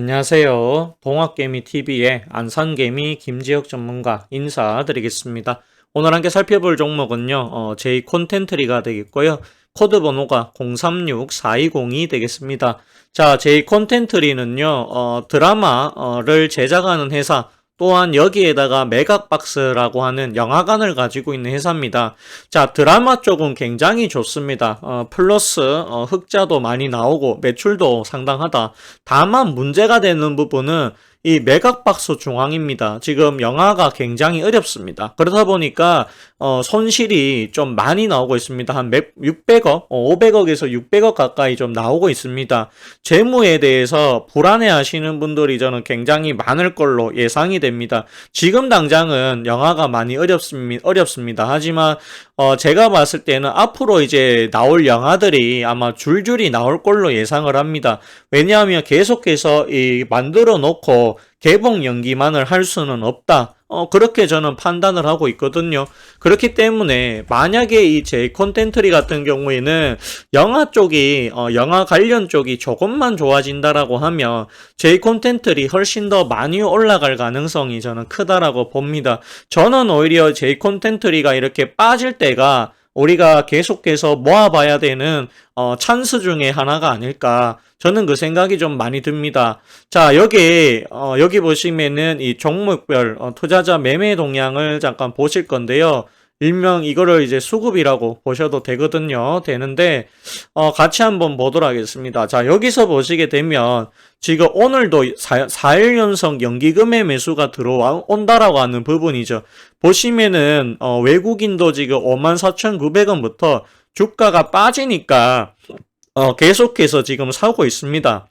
안녕하세요. 동학개미TV의 안산개미 김지혁 전문가 인사드리겠습니다. 오늘 함께 살펴볼 종목은요, 어, 제 콘텐트리가 되겠고요. 코드 번호가 036420이 되겠습니다. 자, 제 콘텐트리는요, 어, 드라마를 제작하는 회사, 또한 여기에다가 메각박스라고 하는 영화관을 가지고 있는 회사입니다. 자, 드라마 쪽은 굉장히 좋습니다. 어, 플러스 어, 흑자도 많이 나오고 매출도 상당하다. 다만 문제가 되는 부분은 이 매각박스 중앙입니다. 지금 영화가 굉장히 어렵습니다. 그러다 보니까 어, 손실이 좀 많이 나오고 있습니다. 한 600억, 어, 500억에서 600억 가까이 좀 나오고 있습니다. 재무에 대해서 불안해 하시는 분들이 저는 굉장히 많을 걸로 예상이 됩니다. 지금 당장은 영화가 많이 어렵습니다. 어렵습니다. 하지만 어, 제가 봤을 때는 앞으로 이제 나올 영화들이 아마 줄줄이 나올 걸로 예상을 합니다. 왜냐하면 계속해서 이 만들어 놓고 개봉 연기만을 할 수는 없다. 어, 그렇게 저는 판단을 하고 있거든요. 그렇기 때문에 만약에 이 제 콘텐트리 같은 경우에는 영화 쪽이 어, 영화 관련 쪽이 조금만 좋아진다라고 하면 제 콘텐트리 훨씬 더 많이 올라갈 가능성이 저는 크다라고 봅니다. 저는 오히려 제 콘텐트리가 이렇게 빠질 때가 우리가 계속해서 모아봐야 되는 어, 찬스 중에 하나가 아닐까. 저는 그 생각이 좀 많이 듭니다. 자, 여기, 어, 여기 보시면은 이 종목별 어, 투자자 매매 동향을 잠깐 보실 건데요. 일명 이거를 이제 수급이라고 보셔도 되거든요. 되는데, 어, 같이 한번 보도록 하겠습니다. 자, 여기서 보시게 되면, 지금 오늘도 4, 4일 연속 연기금의 매수가 들어온다라고 하는 부분이죠. 보시면은, 어, 외국인도 지금 54,900원부터 주가가 빠지니까, 어, 계속해서 지금 사고 있습니다.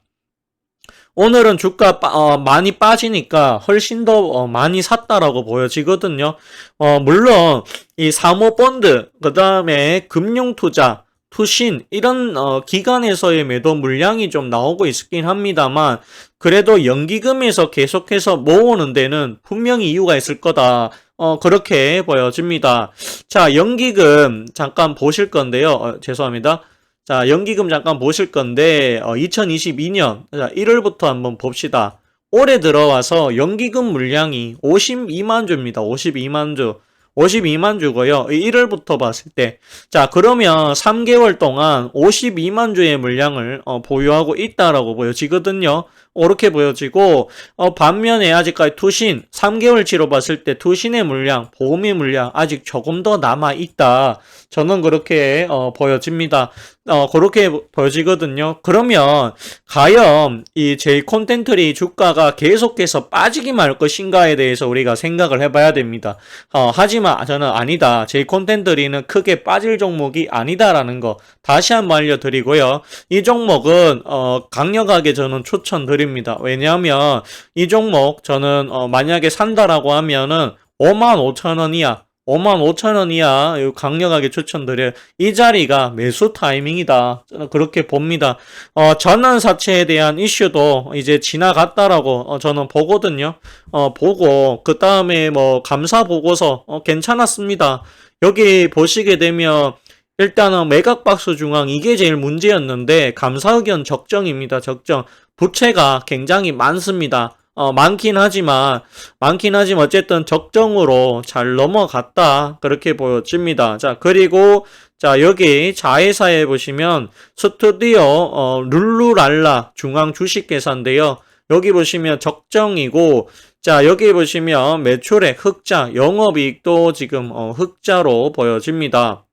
오늘은 주가 빠, 어, 많이 빠지니까 훨씬 더 어, 많이 샀다라고 보여지거든요. 어, 물론 이 사모펀드 그 다음에 금융투자 투신 이런 어, 기관에서의 매도 물량이 좀 나오고 있긴 합니다만 그래도 연기금에서 계속해서 모으는 데는 분명히 이유가 있을 거다. 어, 그렇게 보여집니다. 자, 연기금 잠깐 보실 건데요. 어, 죄송합니다. 자, 연기금 잠깐 보실 건데, 어, 2022년, 자, 1월부터 한번 봅시다. 올해 들어와서 연기금 물량이 52만 주입니다. 52만 주. 52만 주고요. 1월부터 봤을 때. 자, 그러면 3개월 동안 52만 주의 물량을 어, 보유하고 있다라고 보여지거든요. 이렇게 보여지고, 어, 반면에 아직까지 투신, 3개월치로 봤을 때 투신의 물량, 보험의 물량 아직 조금 더 남아있다. 저는 그렇게 어, 보여집니다. 어, 그렇게 보여지거든요. 그러면 과연 이제 콘텐트리 주가가 계속해서 빠지기만 할 것인가에 대해서 우리가 생각을 해봐야 됩니다. 어, 하지만 저는 아니다. 제 콘텐트리는 크게 빠질 종목이 아니다라는 거 다시 한번 알려드리고요. 이 종목은 어, 강력하게 저는 추천드립니다. 왜냐하면 이 종목 저는 어, 만약에 산다라고 하면은 5만 5천 원이야. 5만 5천 원이야. 강력하게 추천드려요. 이 자리가 매수 타이밍이다. 저는 그렇게 봅니다. 어, 전환 사채에 대한 이슈도 이제 지나갔다라고 어, 저는 보거든요. 어, 보고 그 다음에 뭐 감사 보고서 어, 괜찮았습니다. 여기 보시게 되면 일단은 매각박스 중앙 이게 제일 문제였는데 감사 의견 적정입니다. 적정. 부채가 굉장히 많습니다. 어, 많긴 하지만, 많긴 하지만 어쨌든 적정으로 잘 넘어갔다. 그렇게 보여집니다. 자, 그리고, 자, 여기 자회사에 보시면 스튜디오, 어, 룰루랄라 중앙 주식계산인데요. 여기 보시면 적정이고, 자, 여기 보시면 매출액 흑자, 영업이익도 지금, 어, 흑자로 보여집니다.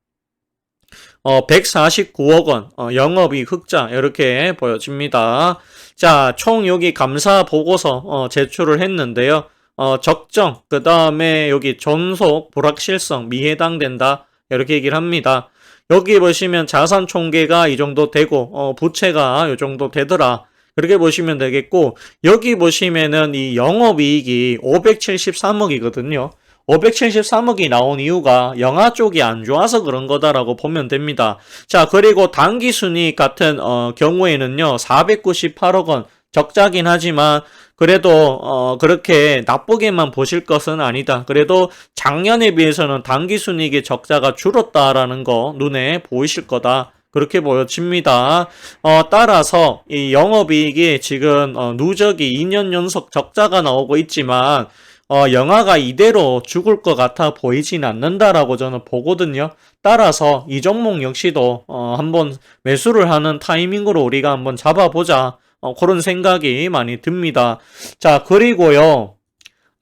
어, 149억 원, 어, 영업이익 흑자, 이렇게 보여집니다. 자, 총 여기 감사 보고서 어, 제출을 했는데요. 어, 적정, 그 다음에 여기 전속, 불확실성, 미해당된다. 이렇게 얘기를 합니다. 여기 보시면 자산 총계가 이 정도 되고, 어, 부채가 이 정도 되더라. 그렇게 보시면 되겠고, 여기 보시면은 이 영업이익이 573억이거든요. 573억이 나온 이유가 영화 쪽이 안 좋아서 그런 거다라고 보면 됩니다. 자, 그리고 단기 순이익 같은 어, 경우에는요. 498억 원 적자긴 하지만 그래도 어, 그렇게 나쁘게만 보실 것은 아니다. 그래도 작년에 비해서는 단기 순이익의 적자가 줄었다라는 거 눈에 보이실 거다. 그렇게 보여집니다. 어, 따라서 이 영업이익이 지금 어, 누적이 2년 연속 적자가 나오고 있지만 어, 영화가 이대로 죽을 것 같아 보이진 않는다라고 저는 보거든요. 따라서 이 종목 역시도 어, 한번 매수를 하는 타이밍으로 우리가 한번 잡아보자. 어, 그런 생각이 많이 듭니다. 자, 그리고요.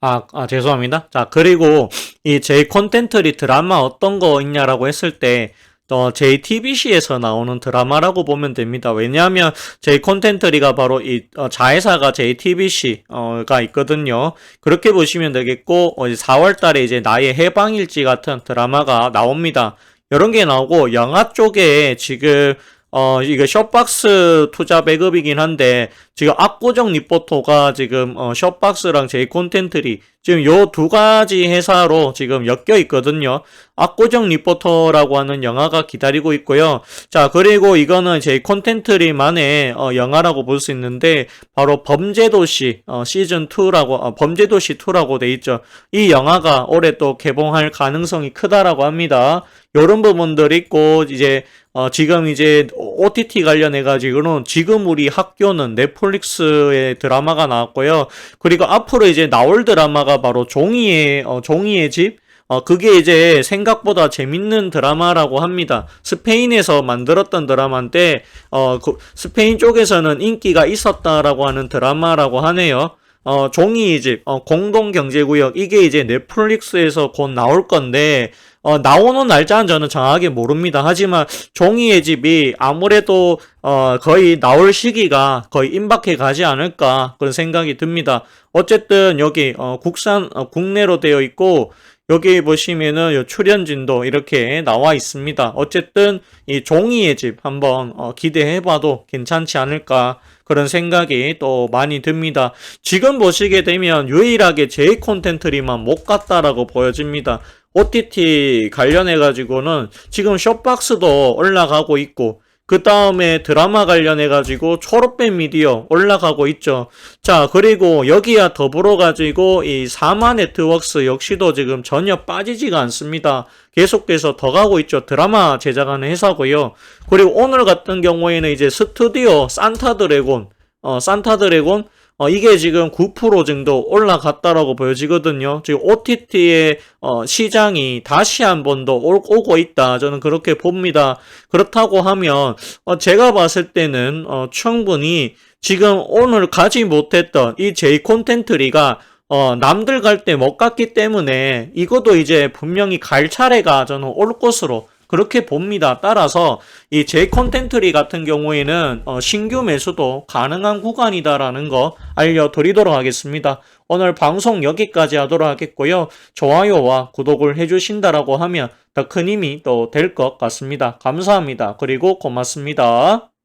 아, 아, 죄송합니다. 자, 그리고 이 제 콘텐츠리 드라마 어떤 거 있냐라고 했을 때, 어, JTBC에서 나오는 드라마라고 보면 됩니다. 왜냐하면 제 콘텐츠리가 바로 이 어, 자회사가 JTBC가 있거든요. 그렇게 보시면 되겠고, 어, 4월 달에 이제 나의 해방일지 같은 드라마가 나옵니다. 이런 게 나오고, 영화 쪽에 지금 어, 이거 숏박스 투자 배급이긴 한데, 지금 압구정 리포터가 지금, 어, 숏박스랑 제이 콘텐트리, 지금 요 두 가지 회사로 지금 엮여 있거든요. 압구정 리포터라고 하는 영화가 기다리고 있고요. 자, 그리고 이거는 제이 콘텐트리만의, 어, 영화라고 볼 수 있는데, 바로 범죄도시, 어, 시즌 2라고, 어, 범죄도시 2라고 돼 있죠. 이 영화가 올해 또 개봉할 가능성이 크다라고 합니다. 요런 부분들 있고, 이제, 어, 지금 이제 OTT 관련해 가지고는 지금 우리 학교는 넷플 릭스의 드라마가 나왔고요. 그리고 앞으로 이제 나올 드라마가 바로 종이의, 어, 종이의 집, 어, 그게 이제 생각보다 재밌는 드라마라고 합니다. 스페인에서 만들었던 드라마인데, 어, 그 스페인 쪽에서는 인기가 있었다라고 하는 드라마라고 하네요. 어, 종이의 집, 어, 공동경제구역, 이게 이제 넷플릭스에서 곧 나올 건데, 어, 나오는 날짜는 저는 정확하게 모릅니다. 하지만 종이의 집이 아무래도 어, 거의 나올 시기가 거의 임박해 가지 않을까 그런 생각이 듭니다. 어쨌든 여기 어, 국산 어, 국내로 되어 있고 여기 보시면은 요 출연진도 이렇게 나와 있습니다. 어쨌든 이 종이의 집 한번 어, 기대해봐도 괜찮지 않을까 그런 생각이 또 많이 듭니다. 지금 보시게 되면 유일하게 제 콘텐츠리만 못 갔다라고 보여집니다. OTT 관련해 가지고는 지금 숏박스도 올라가고 있고, 그 다음에 드라마 관련해 가지고 초록빛 미디어 올라가고 있죠. 자, 그리고 여기야 더불어 가지고 이 사마 네트워크스 역시도 지금 전혀 빠지지가 않습니다. 계속해서 더 가고 있죠. 드라마 제작하는 회사고요. 그리고 오늘 같은 경우에는 이제 스튜디오 산타 드래곤, 어, 산타 드래곤 어, 이게 지금 9% 정도 올라갔다라고 보여지거든요. 지금 OTT의 어, 시장이 다시 한 번 더 오고 있다. 저는 그렇게 봅니다. 그렇다고 하면 어, 제가 봤을 때는 어, 충분히 지금 오늘 가지 못했던 이 제이 콘텐츠리가 어, 남들 갈 때 못 갔기 때문에 이것도 이제 분명히 갈 차례가 저는 올 것으로 그렇게 봅니다. 따라서 이 제 콘텐츠리 같은 경우에는 어, 신규 매수도 가능한 구간이다라는 거 알려드리도록 하겠습니다. 오늘 방송 여기까지 하도록 하겠고요. 좋아요와 구독을 해주신다라고 하면 더 큰 힘이 또 될 것 같습니다. 감사합니다. 그리고 고맙습니다.